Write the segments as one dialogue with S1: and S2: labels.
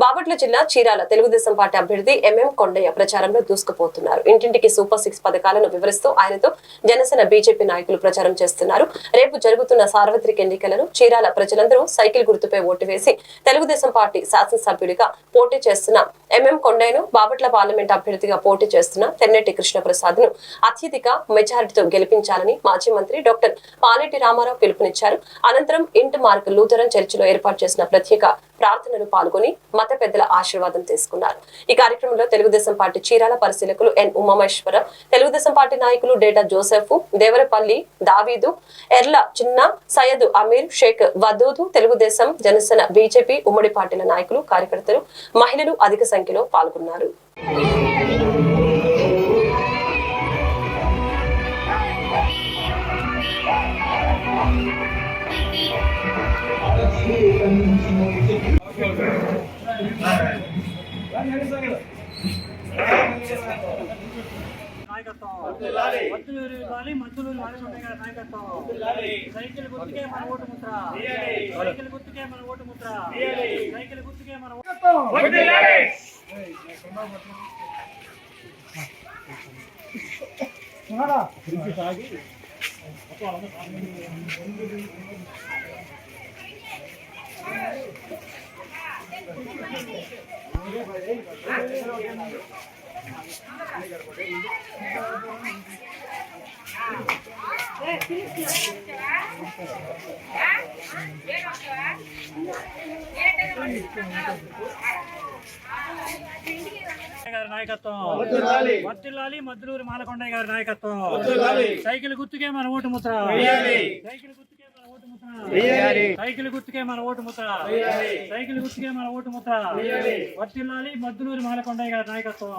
S1: బాపట్ల జిల్లా చీరాల తెలుగుదేశం పార్టీ అభ్యర్థి ఎంఎం కొండయ్య ప్రచారంలో దూసుకుపోతున్నారు. ఇంటింటికి సూపర్ సిక్స్ పథకాలను వివరిస్తూ ఆయనతో జనసేన బీజేపీ నాయకులు ప్రచారం చేస్తున్నారు. రేపు జరుగుతున్న సార్వత్రిక ఎన్నికలను చీరాల ప్రజలందరూ సైకిల్ గుర్తుపై ఓటు వేసి తెలుగుదేశం పార్టీ శాసనసభ్యుడిగా పోటీ చేస్తున్న ఎంఎం కొండయ్యను బాపట్ల పార్లమెంట్ అభ్యర్థిగా పోటీ చేస్తున్న తెన్నెట్టి కృష్ణప్రసాద్ను అత్యధిక మెజారిటీతో గెలిపించాలని మాజీ మంత్రి డాక్టర్ పాలెటి రామారావు పిలుపునిచ్చారు. అనంతరం ఇంట్ మార్క్ లూథరన్ చర్చిలో ఏర్పాటు చేసిన ప్రత్యేక ప్రార్థనలు పాల్గొని మత పెద్దల ఆశీర్వాదం తీసుకున్నారు. ఈ కార్యక్రమంలో తెలుగుదేశం పార్టీ చీరాల పరిశీలకులు ఎన్ ఉమామేశ్వర తెలుగుదేశం పార్టీ నాయకులు డేటా జోసెఫ్ దేవరపల్లి దావీదు ఎర్ల చిన్న సయ్యద్ అమీర్ షేక్ వదూదు తెలుగుదేశం జనసేన బీజేపీ ఉమ్మడి పార్టీల నాయకులు కార్యకర్తలు మహిళలు అధిక సంఖ్యలో పాల్గొన్నారు.
S2: నాయకత్వం. మద్దులూరి ఇవ్వాలి మద్దులూరి వాడకుండే గారి నాయకత్వం. సైకిల్ గుర్తుకే మన ఓటు ముద్ర. సైకిల్ గుర్తుకే మన ఓటు ముద్ర. సైకిల్ గుర్తుకే మన ఓటు గారి నాయకత్వం. వర్తిల్లాలి మద్దులూరి మాలకొండయ్య గారి నాయకత్వం. సైకిల్ గుర్తుకే మన ఓటు ముద్ర. సైకిల్ గుర్తుకే సైకిల్ గుర్తుకే మన ఓటు ముద్ర. సైకిల్ గుర్తుకే మన ఓటు ముద్ర. వర్తిల్లాలి మద్దులూరి మాలకొండయ్య గారి నాయకత్వం.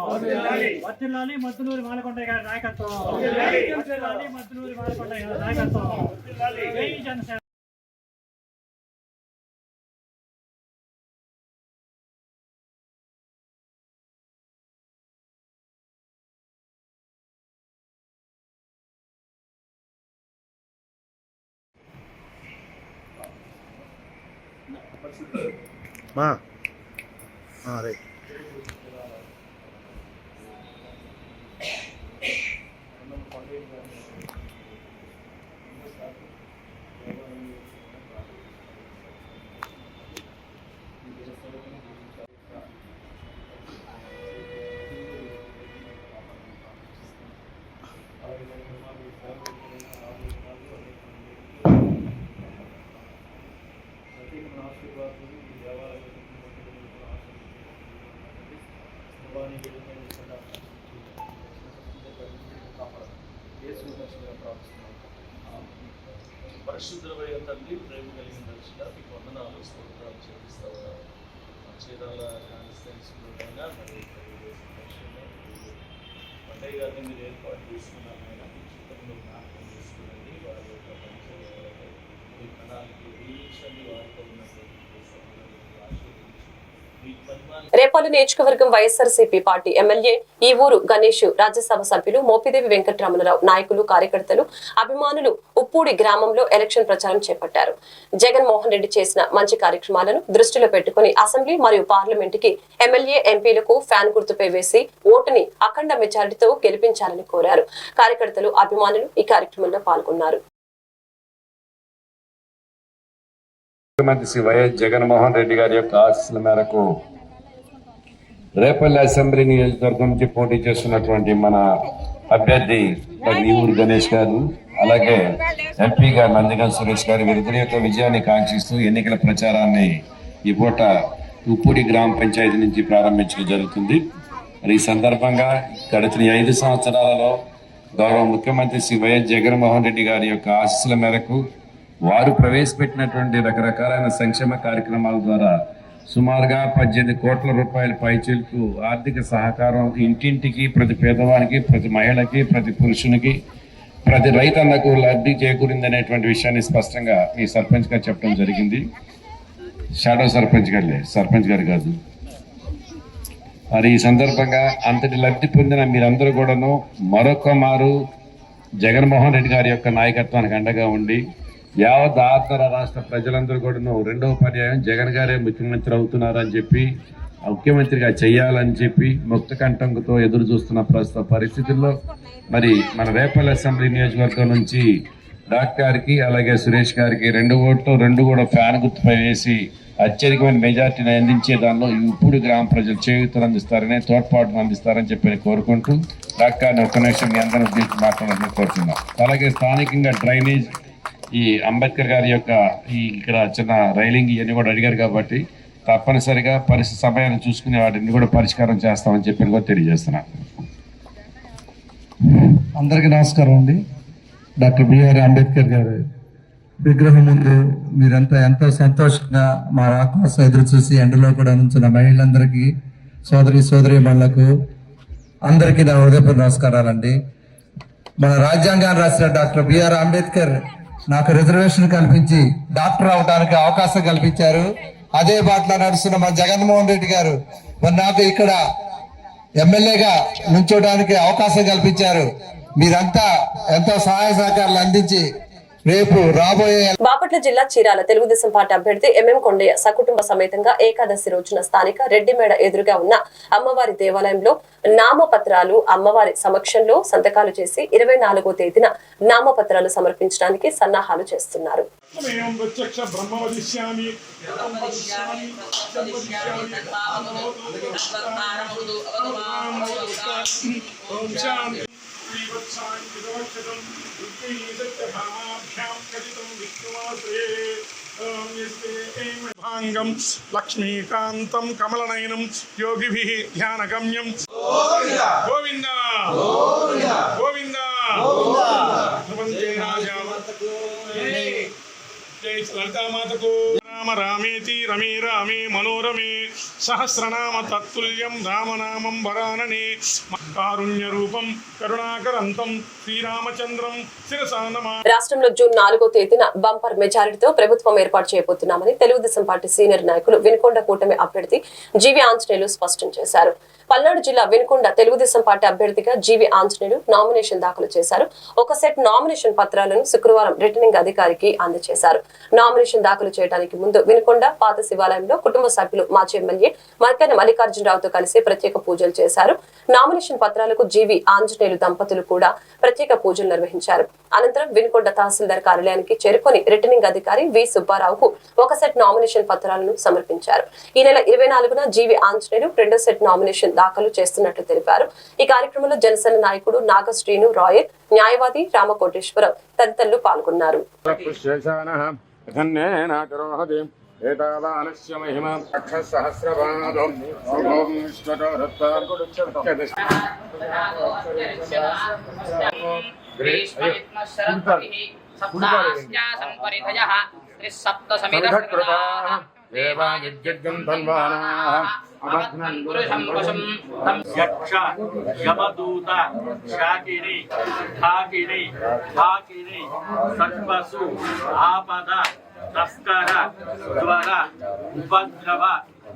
S2: వర్తిల్లాలి మద్దులూరి మాలకొండయ్య గారి నాయకత్వం. వర్తిల్లాలి మద్దులూరి మాలకొండయ్య గారి నాయకత్వం జనసేన.
S3: మా అదే
S4: పరిశుద్ధమైన తండ్రి ప్రేమ కలిగిన దర్శన మీకు వందనాలు స్తోత్రాలు చెల్లిస్తా ఉన్నాను చీరాల కాన్స్టిట్యున్సీలోనైనా మరి పండగ గారిని మీరు ఏర్పాటు చేసుకున్నారైనా మీ చిత్తంలో జ్ఞాపకం చేసుకునండి. వారి యొక్క పరిచయాలపై ప్రణాళిక వీక్షండి వారితో ఉన్న
S1: రేపాలు నియోజకవర్గం వైఎస్ఆర్సీపీ పార్టీ ఎమ్మెల్యే ఈ ఊరు గణేష్ రాజ్యసభ సభ్యులు మోపిదేవి వెంకటరమణరావు నాయకులు కార్యకర్తలు అభిమానులు ఉప్పూడి గ్రామంలో ఎలక్షన్ ప్రచారం చేపట్టారు. జగన్మోహన్ రెడ్డి చేసిన మంచి కార్యక్రమాలను దృష్టిలో పెట్టుకుని అసెంబ్లీ మరియు పార్లమెంట్కి ఎమ్మెల్యే ఎంపీలకు ఫ్యాన్ గుర్తుపై వేసి ఓటుని అఖండ మెజారిటీతో గెలిపించాలని కోరారు. కార్యకర్తలు అభిమానులు ఈ కార్యక్రమంలో పాల్గొన్నారు.
S5: ముఖ్యమంత్రి శ్రీ వైఎస్ జగన్మోహన్ రెడ్డి గారి యొక్క ఆశీస్సుల మేరకు రేపల్లి అసెంబ్లీ నియోజకవర్గం నుంచి పోటీ చేస్తున్నటువంటి మన అభ్యర్థి ఈవూరు గణేష్ గారు అలాగే ఎంపీగా నందిగం సురేష్ గారు వీరిద్దరి యొక్క విజయాన్ని కాంక్షిస్తూ ఎన్నికల ప్రచారాన్ని ఈ పూట ఉప్పుడి గ్రామ పంచాయతీ నుంచి ప్రారంభించడం జరుగుతుంది. మరి ఈ సందర్భంగా గడిచిన ఐదు సంవత్సరాలలో గౌరవ ముఖ్యమంత్రి శ్రీ వైఎస్ జగన్మోహన్ రెడ్డి గారి యొక్క ఆశీస్సుల మేరకు వారు ప్రవేశపెట్టినటువంటి రకరకాలైన సంక్షేమ కార్యక్రమాల ద్వారా సుమారుగా పద్దెనిమిది కోట్ల రూపాయల పైచీలకు ఆర్థిక సహకారం ఇంటింటికి ప్రతి పేదవానికి ప్రతి మహిళకి ప్రతి పురుషునికి ప్రతి రైతన్నకు లబ్ధి చేకూరింది అనేటువంటి విషయాన్ని స్పష్టంగా ఈ సర్పంచ్ గారు చెప్పడం జరిగింది. షాడో సర్పంచ్ గారులే సర్పంచ్ గారు కాదు. మరి ఈ సందర్భంగా అంతటి లబ్ధి పొందిన మీరందరూ కూడాను మరొక మారు జగన్మోహన్ రెడ్డి గారి యొక్క నాయకత్వానికి అండగా ఉండి యావత్ ఆంధ్ర రాష్ట్ర ప్రజలందరూ కూడాను రెండవ పర్యాయం జగన్ గారే ముఖ్యమంత్రి అవుతున్నారని చెప్పి
S6: ముఖ్యమంత్రిగా చేయాలని చెప్పి ముక్త కంఠంతో ఎదురు చూస్తున్న ప్రస్తుత పరిస్థితుల్లో మరి మన రేపల్లి అసెంబ్లీ నియోజకవర్గం నుంచి డాక్టర్ గారికి అలాగే సురేష్ గారికి రెండు ఓట్లు రెండు కూడా ఫ్యాన్ గుర్తుపై వేసి అత్యధికమైన మెజార్టీని అందించే దానిలో ఇప్పుడు గ్రామ ప్రజలు చేయూతలు అందిస్తారని తోడ్పాటును అందిస్తారని చెప్పి కోరుకుంటూ డాక్టర్ గారిని ఒక్క నిమిషం మీ అందరూ ఉద్దేశించి మాట్లాడాలని కోరుతున్నాం. అలాగే స్థానికంగా డ్రైనేజ్ ఈ అంబేద్కర్ గారి యొక్క ఈ ఇక్కడ చిన్న రైలింగ్ ఇవన్నీ కూడా అడిగారు కాబట్టి తప్పనిసరిగా పరిస్థితి సమయాన్ని చూసుకుని వాటిని కూడా పరిష్కారం చేస్తామని చెప్పి కూడా తెలియజేస్తున్నాను
S7: అందరికీ నమస్కారం అండి. డాక్టర్ బిఆర్ అంబేద్కర్ గారు విగ్రహం ముందు మీరంతా ఎంతో సంతోషంగా మా రాక ఎదురు చూసి ఎండలో కూడా నుంచిన మహిళలందరికీ సోదరి సోదరి మళ్ళకు అందరికీ నా హృదయపూర్వ నమస్కారాలండి. మన రాజ్యాంగాన్ని రాసిన డాక్టర్ బిఆర్ అంబేద్కర్ నాకు రిజర్వేషన్ కల్పించి డాక్టర్ అవడానికి అవకాశం కల్పించారు. అదే బాటలో నడుస్తున్న మన జగన్మోహన్ రెడ్డి గారు మరి నాకు ఇక్కడ ఎమ్మెల్యేగా నుంచోడానికి అవకాశం కల్పించారు. మీరంతా ఎంతో సహాయ సహకారాలు అందించి రేపు రాబోయే
S1: బాపట్ల జిల్లా చీరాల తెలుగుదేశం పార్టీ అభ్యర్థి ఎంఎం కొండయ్య సకుటుంబ సమేతంగా ఏకాదశి రోజున స్థానిక రెడ్డిమేడ ఎదురుగా ఉన్న అమ్మవారి దేవాలయంలో నామపత్రాలు అమ్మవారి సమక్షంలో సంతకాలు చేసి ఇరవై నాలుగో తేదీన నామపత్రాలు సమర్పించడానికి సన్నాహాలు చేస్తున్నారు
S5: బ్రహ్మ వదిష్యామి ఏం వదిష్యామి ఏం వదిష్యామి ఓం శాంతి శ్రీవత్సాన్ని విదవక్షతం రుద్రీసత్యభామాభ్యాం కథితం విష్ణుమాశ్రయే ఓం యస్తే ఏం భాంగం లక్ష్మీకాంతం కమలనయనం యోగిభిः ధ్యానగమ్యం గోవింద గోవింద రామ రామేతి రమే రామే మనోరమే సహస్రనామ తత్తుల్యం రామనామం వరాననే కారుణ్య రూపం కరుణాకరంతం శ్రీరామచంద్రం శిరసానమా
S1: రాష్ట్రంలో జూన్ నాలుగో తేదీన బంపర్ మెజారిటీతో ప్రభుత్వం ఏర్పాటు చేయబోతున్నామని తెలుగుదేశం పార్టీ సీనియర్ నాయకులు వినుకొండ కూటమి అభ్యర్థి జీవి ఆంజనేయులు స్పష్టం చేశారు. పల్నాడు జిల్లా వినుకొండ తెలుగుదేశం పార్టీ అభ్యర్థిగా జీవి ఆంజనేయులు నామినేషన్ దాఖలు చేశారు. ఒక సెట్ నామినేషన్ పత్రాలను శుక్రవారం రిటర్నింగ్ అధికారికి అందజేశారు. నామినేషన్ దాఖలు చేయడానికి ముందు వినుకొండ పాత శివాలయంలో కుటుంబ సభ్యులు మాజీ ఎమ్మెల్యే మర్కన మల్లికార్జునరావుతో కలిసి ప్రత్యేక పూజలు చేశారు. నామినేషన్ పత్రాలకు జీవి ఆంజనేయులు దంపతులు కూడా ప్రత్యేక పూజలు నిర్వహించారు. అనంతరం వినుకొండ తహసీల్దార్ కార్యాలయానికి చేరుకొని రిటర్నింగ్ అధికారి వి సుబ్బారావుకు ఒక సెట్ నామినేషన్ పత్రాలను సమర్పించారు. ఈ నెల ఇరవై నాలుగున జీవి ఆంజనేయులు రెండో సెట్ నామినేషన్ దాఖలు చేస్తున్నట్లు తెలిపారు. ఈ కార్యక్రమంలో జనసేన నాయకుడు నాగశ్రీను రాయల్ న్యాయవాది రామకోటేశ్వరం తదితరులు పాల్గొన్నారు.
S8: ఏతావానస్య మహిమ అక్షసహస్రపాదం శుభం
S9: యక్ష యమదూత శాకిని ఠాకిని ఠాకిని సత్వసు ఆపద తస్కర జ్వర ఉపద్రవ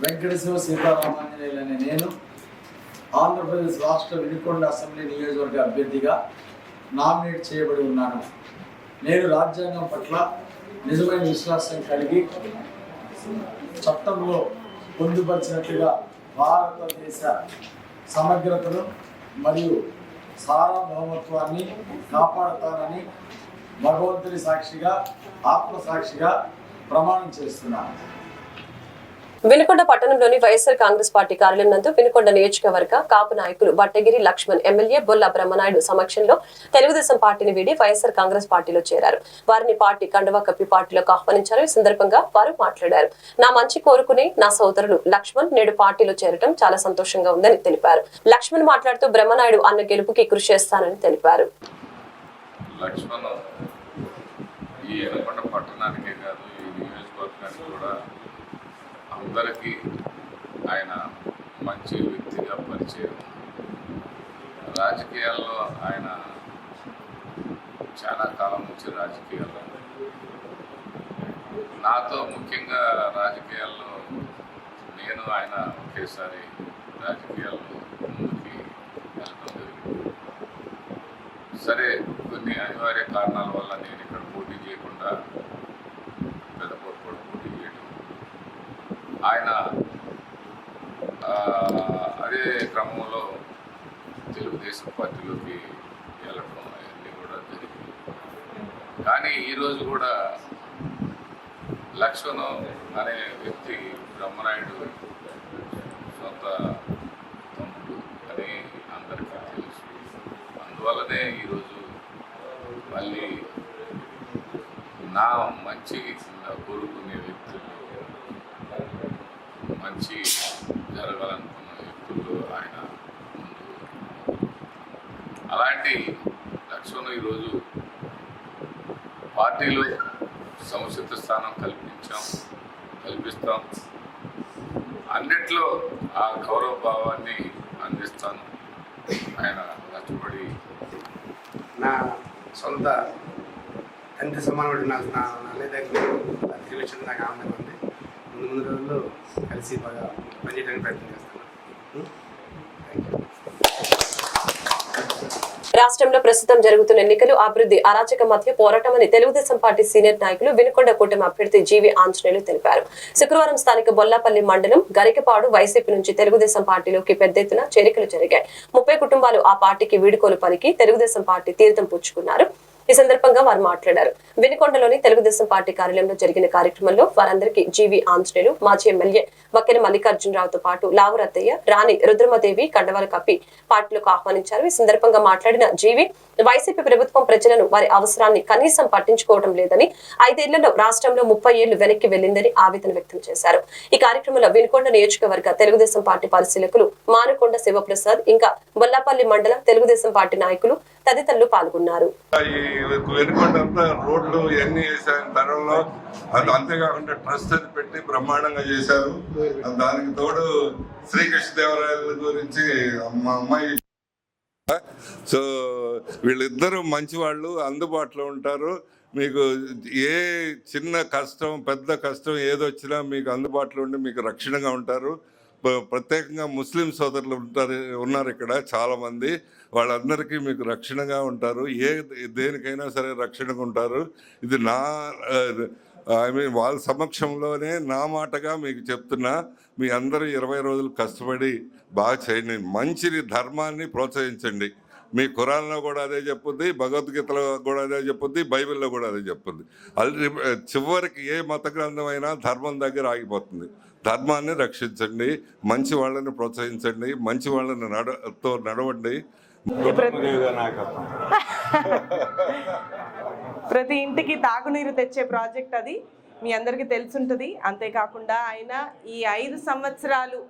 S10: వెంకటేశ్వర సీతారామాంజనేయులు అనే నేను. ఆంధ్రప్రదేశ్ రాష్ట్ర వినుకొండ అసెంబ్లీ నియోజకవర్గ అభ్యర్థిగా నామినేట్ చేయబడి ఉన్నాను. నేను రాజ్యాంగం పట్ల నిజమైన విశ్వాసం కలిగి చట్టంలో పొందుపరిచినట్లుగా భారతదేశ సమగ్రతను మరియు సార్వభౌమత్వాన్ని కాపాడుతానని భగవంతుని సాక్షిగా ఆత్మ సాక్షిగా ప్రమాణం చేస్తున్నాను.
S1: వినుకొండ పట్టణంలోని వైఎస్ఆర్ కాంగ్రెస్ పార్టీ కార్యాలయం నందు వినుకొండ నియోజకవర్గ కాపు నాయకులు బట్టగిరి లక్ష్మణ్ ఎమ్మెల్యే బొల్ల బ్రహ్మనాయుడు సమక్షంలో తెలుగుదేశం పార్టీని వీడి వైఎస్ఆర్ కాంగ్రెస్ పార్టీలో చేరారు. వారిని పార్టీ కండువా కప్పి పార్టీలోకి ఆహ్వానించారు. ఈ సందర్భంగా వారు మాట్లాడారు. నా మంచి కోరుకుని నా సోదరుడు లక్ష్మణ్ నేడు పార్టీలో చేరటం చాలా సంతోషంగా ఉందని తెలిపారు. లక్ష్మణ్ మాట్లాడుతూ బ్రహ్మనాయుడు అన్న గెలుపుకి కృషి చేస్తానని తెలిపారు.
S11: లక్ష్మణ్ ఈ ఎనకొండ పట్టణానికే కాదు ఈ నియోజకవర్గానికి కూడా అందరికీ ఆయన మంచి వ్యక్తిగా పరిచయం. రాజకీయాల్లో ఆయన చాలా కాలం నుంచి రాజకీయాల్లో నాతో ముఖ్యంగా రాజకీయాల్లో నేను ఆయన ఒకేసారి రాజకీయాల్లో ముందుకి వెళ్ళడం జరిగింది. సరే కొన్ని అనివార్య కారణాల వల్ల నేను ఇక్కడ పోటీ చేయకుండా పెద్దపూర్ కూడా పోటీ చేయడం ఆయన అదే క్రమంలో తెలుగుదేశం పార్టీలోకి వెళ్ళడం అవన్నీ కూడా జరిగింది. కానీ ఈరోజు కూడా లక్ష్మణ్ అనే వ్యక్తి బ్రహ్మనాయుడు సొంత తమ్ముడు అని అందరికీ తెలుసు. అందువల్లనే ఈరోజు మళ్ళీ నా మంచి కోరుకునే వ్యక్తులు మంచి జరగాలనుకున్న వ్యక్తులు ఆయన ముందు అలాంటి లక్ష్మణ్ ఈరోజు పార్టీలో సముచిత స్థానం కల్పించాం కల్పిస్తాం అన్నిట్లో ఆ గౌరవ భావాన్ని అందిస్తాను ఆయన కష్టపడి
S3: నా సొంత తండ్రి సమానమైన నా నా అన్నయ్య దగ్గర తిరిగి వచ్చిన నాకు ఉంది ముందు రోజుల్లో కలిసి బాగా పనిచేయడానికి ప్రయత్నం చేస్తాను.
S1: రాష్ట్రంలో ప్రస్తుతం జరుగుతున్న ఎన్నికలు అభివృద్ధి అరాచక మధ్య పోరాటమని తెలుగుదేశం పార్టీ సీనియర్ నాయకులు వినుకొండ కూటమి అభ్యర్థి జీవి ఆంజనేయులు తెలిపారు. శుక్రవారం స్థానిక బొల్లాపల్లి మండలం గరికపాడు వైసీపీ నుంచి తెలుగుదేశం పార్టీలోకి పెద్ద ఎత్తున చేరికలు జరిగాయి. ముప్పై కుటుంబాలు ఆ పార్టీకి వీడుకోలు పలికి తెలుగుదేశం పార్టీ తీర్థం పుచ్చుకున్నారు. ఈ సందర్భంగా వారు మాట్లాడారు. వెనుకొండలోని తెలుగుదేశం పార్టీ కార్యాలయంలో జరిగిన కార్యక్రమంలో వారందరికీ జీవి ఆంజనేయులు మాజీ ఎమ్మెల్యే వక్కెల మల్లికార్జునరావుతో పాటు లావు రత్తయ్య రాణి రుద్రమదేవి కండవాలు కప్పి పార్టీలకు ఆహ్వానించారు. ఈ సందర్భంగా మాట్లాడిన జీవి వైసీపీ ప్రభుత్వం ప్రజలను వారి అవసరాన్ని కనీసం పట్టించుకోవడం లేదని ఐదేళ్ళలో రాష్ట్రంలో ముప్పై ఏళ్ళు వెనక్కి వెళ్ళిందని ఆవేదన వ్యక్తం చేశారు. ఈ కార్యక్రమంలో వినుకొండ నియోజకవర్గ తెలుగుదేశం పార్టీ పరిశీలకులు మానకొండ శివప్రసాద్ ఇంకా బొల్లాపల్లి మండలం తెలుగుదేశం పార్టీ నాయకులు తదితరులు పాల్గొన్నారు.
S11: రోడ్లు తరంలో అది అంతేకాకుండా ట్రస్ట్ అది పెట్టి బ్రహ్మాండంగా చేశారు. దానికి తోడు శ్రీకృష్ణదేవరాయల గురించి మా అమ్మాయి సో వీళ్ళిద్దరూ మంచి వాళ్ళు అందుబాటులో ఉంటారు. మీకు ఏ చిన్న కష్టం పెద్ద కష్టం ఏదొచ్చినా మీకు అందుబాటులో ఉండి మీకు రక్షణగా ఉంటారు. ప్రత్యేకంగా ముస్లిం సోదరులు ఉంటారు ఉన్నారు ఇక్కడ చాలామంది. వాళ్ళందరికీ మీకు రక్షణగా ఉంటారు. ఏ దేనికైనా సరే రక్షణగా ఉంటారు. ఇది నా ఐ మీన్ వాళ్ళ సమక్షంలోనే నా మాటగా మీకు చెప్తున్నా మీ అందరూ ఇరవై రోజులు కష్టపడి బాగా చేయండి. మంచి ధర్మాన్ని ప్రోత్సహించండి. మీ ఖురాన్లో కూడా అదే చెప్పుద్ది భగవద్గీతలో కూడా అదే చెప్పుద్ది బైబిల్లో కూడా అదే చెప్పుద్ది. అల్టి చివరికి ఏ మత గ్రంథం అయినా ధర్మం దగ్గర ఆగిపోతుంది. ధర్మాన్ని రక్షించండి మంచి వాళ్ళని ప్రోత్సహించండి మంచి వాళ్ళని నడతో నడవండి.
S12: ప్రతి ఇంటికి తాగునీరు తెచ్చే ప్రాజెక్ట్ అది. మీ అందరికీ తెలుసుంటుంది. అంతేకాకుండా ఆయన ఈ ఐదు సంవత్సరాలు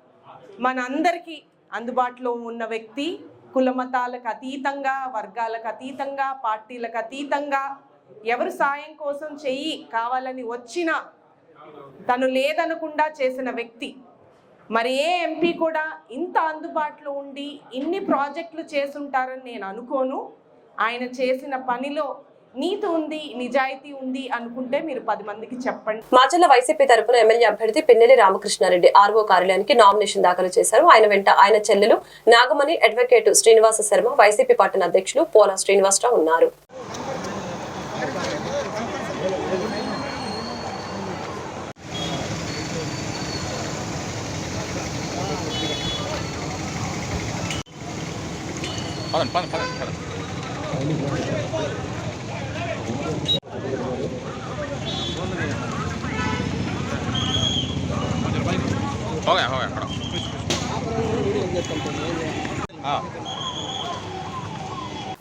S12: మనందరికీ అందుబాటులో ఉన్న వ్యక్తి కులమతాలకు అతీతంగా వర్గాలకు అతీతంగా పార్టీలకు అతీతంగా ఎవరు సాయం కోసం చెయ్యి కావాలని వచ్చిన తను లేదనకుండా చేసిన వ్యక్తి. మరి ఏ ఎంపీ కూడా ఇంత అందుబాటులో ఉండి ఇన్ని ప్రాజెక్టులు చేసుంటారని నేను అనుకోను. ఆయన చేసిన పనిలో నీతి ఉంది నిజాయితీ ఉంది అనుకుంటే మీరు పది మందికి చెప్పండి.
S1: మాచర్ల వైసీపీ తరఫున ఎమ్మెల్యే అభ్యర్థి పిన్నెలి రామకృష్ణారెడ్డి ఆర్వో కార్యాలయానికి నామినేషన్ దాఖలు చేశారు. ఆయన వెంట ఆయన చెల్లెలు Nagamani advocate Srinivasa Sharma YCP party అధ్యక్షులు పోలా శ్రీనివాసరావు ఉన్నారు. పదండి పదండి పదండి.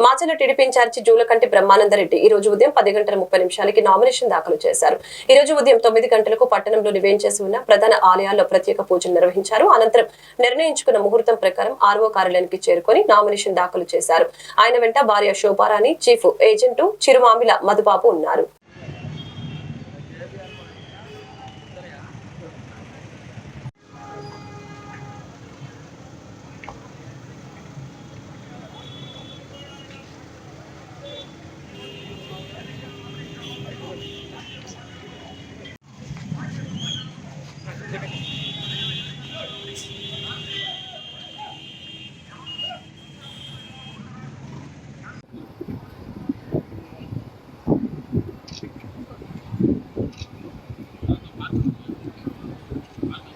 S1: మాచల టీడీపీ ఇన్ఛార్జి జూలకంటి బ్రహ్మానందరెడ్డి ఈ రోజు ఉదయం పది గంటల ముప్పై నిమిషాలకి నామినేషన్ దాఖలు చేశారు. ఈ రోజు ఉదయం తొమ్మిది గంటలకు పట్టణంలోని వేంచేసి ఉన్న ప్రధాన ఆలయాల్లో ప్రత్యేక పూజలు నిర్వహించారు. అనంతరం నిర్ణయించుకున్న ముహూర్తం ప్రకారం ఆర్వో కార్యాలయానికి చేరుకొని నామినేషన్ దాఖలు చేశారు. ఆయన వెంట భార్య శోభారాణి చీఫ్ ఏజెంటు చిరుమామిల మధుబాబు ఉన్నారు.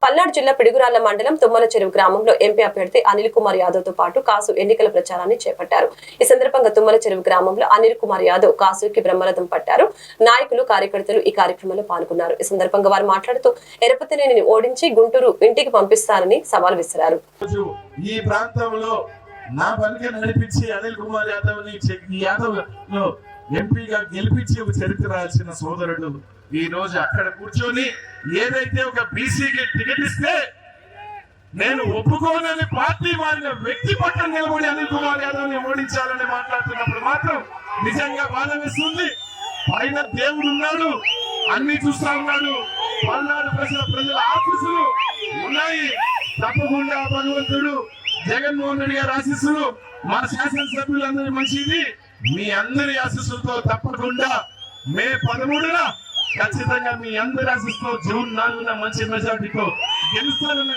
S1: పల్నాడు జిల్లా పిడుగురాళ్ళ మండలం తుమ్మల చెరువు గ్రామంలో ఎంపీ అభ్యర్థి అనిల్ కుమార్ యాదవ్తో పాటు కాసు ఎన్నికల ప్రచారాన్ని చేపట్టారు. ఈ సందర్భంగా తుమ్మల చెరువు గ్రామంలో అనిల్ కుమార్ యాదవ్ కాసుకి బ్రహ్మరథం పట్టారు. నాయకులు కార్యకర్తలు ఈ కార్యక్రమంలో పాల్గొన్నారు. ఈ సందర్భంగా వారు మాట్లాడుతూ ఎరపతినేని ఓడించి గుంటూరు ఇంటికి పంపిస్తారని సవాల్ విసిరారు.
S13: ఈ ప్రాంతంలో నా పలిక నడిపించి అనిల్ కుమార్ యాదవ్ని యాదవ్ ఎంపీగా గెలిపించి చరిత్ర రాసిన సోదరుడు ఈ రోజు అక్కడ కూర్చొని ఏదైతే ఒక బీసీకి టికెట్ ఇస్తే నేను ఒప్పుకోనని పార్టీ మారిన వ్యక్తి పట్ల నిలబడి అనిల్ కుమార్ యాదవ్ని ఓడించాలని మాట్లాడుతున్నప్పుడు మాత్రం నిజంగా బాధ వేస్తుంది పైన దేవుడు ఉన్నాడు అన్ని చూస్తా ఉన్నాడు. పల్నాడు ప్రజల ప్రజల ఆశీస్సులు ఉన్నాయి. తప్పకుండా భగవంతుడు జగన్మోహన్ రెడ్డి గారి ఆశీస్సులు మన శాసనసభ్యులందరి మంచిది. మీ అందరి ఆశీస్సులతో తప్పకుండా మే పదమూడున ఖచ్చితంగా మీ అందరి ఆశీస్సుతో జూన్ నాలుగున మంచి మెజార్టీతో గెలుస్తానని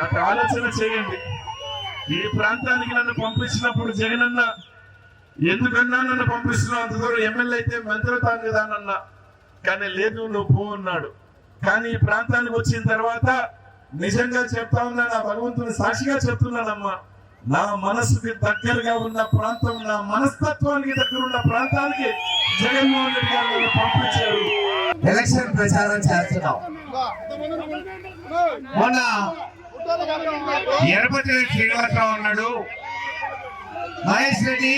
S13: నాకు ఆలోచన చేయండి. ఈ ప్రాంతానికి నన్ను పంపించినప్పుడు జగనన్న ఎందుకన్నా నన్ను పంపిస్తున్నావు? అంత దూరం ఎమ్మెల్యే అయితే మంత్రతాను కదా అన్న కానీ లేదు నువ్వు పో అన్నాడు. కానీ ఈ ప్రాంతానికి వచ్చిన తర్వాత నిజంగా చెప్తా ఉన్నా నా భగవంతుని సాక్షిగా చెప్తున్నానమ్మా. నా మనసుకి దగ్గరగా ఉన్న ప్రాంతం నా మనస్తత్వానికి దగ్గర ఉన్న ప్రాంతానికి జగన్మోహన్ రెడ్డి గారు పంపించారు.
S14: ఎలక్షన్ ప్రచారం చేస్తున్నాం. మొన్న ఎరపతి శ్రీనివాసరావు అన్నాడు మహేష్ రెడ్డి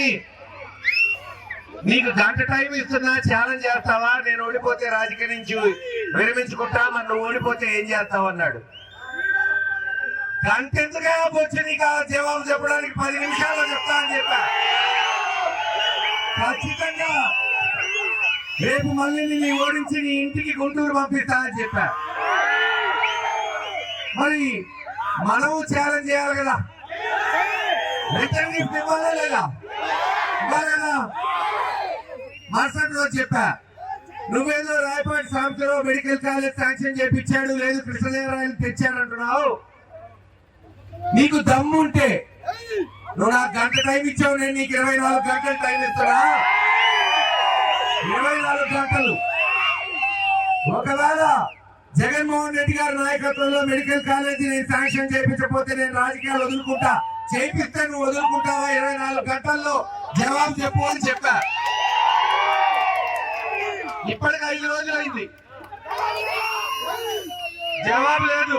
S14: నీకు గంట టైం ఇస్తున్నా ఛాలెంజ్ చేస్తావా? నేను ఓడిపోతే రాజకీయ నుంచి విరమించుకుంటా మరి నువ్వు ఓడిపోతే ఏం చేస్తావు? అన్నాడు. గంట ఎందుగా వచ్చి నీకు ఆ జవాబు చెప్పడానికి పది నిమిషాల్లో చెప్తా అని చెప్పా. ఖచ్చితంగా రేపు మళ్ళీ నీ ఓడించి నీ ఇంటికి గుంటూరు పంపిస్తా అని చెప్పా. మరి మనము ఛాలెంజ్ చేయాలి కదా. రిటర్న్ గిఫ్ట్ ఇవ్వాలా లేదా? ఇవ్వాలి కదా మరుసటి రోజు చెప్పా. నువ్వేదో Rayapati Sambarao medical college sanction చేపించాడు లేదు కృష్ణదేవరాయలు తెచ్చాడు అంటున్నావు. నీకు దమ్ము ఉంటే నువ్వు నాకు గంట టైం ఇచ్చావు నేను నీకు ఇరవై నాలుగు గంటలు టైం ఇస్తాడా ఇరవై నాలుగు గంటలు. ఒకవేళ జగన్మోహన్ రెడ్డి గారి నాయకత్వంలో మెడికల్ కాలేజీ నేను శాంక్షన్ చేయించకపోతే నేను రాజకీయాలు వదులుకుంటా. చేపిస్తే నువ్వు వదులుకుంటావా? ఇరవై నాలుగు గంటల్లో జవాబు చెప్పు అని చెప్పా. ఇప్పటికి ఐదు రోజులైంది. జవాబు లేదు.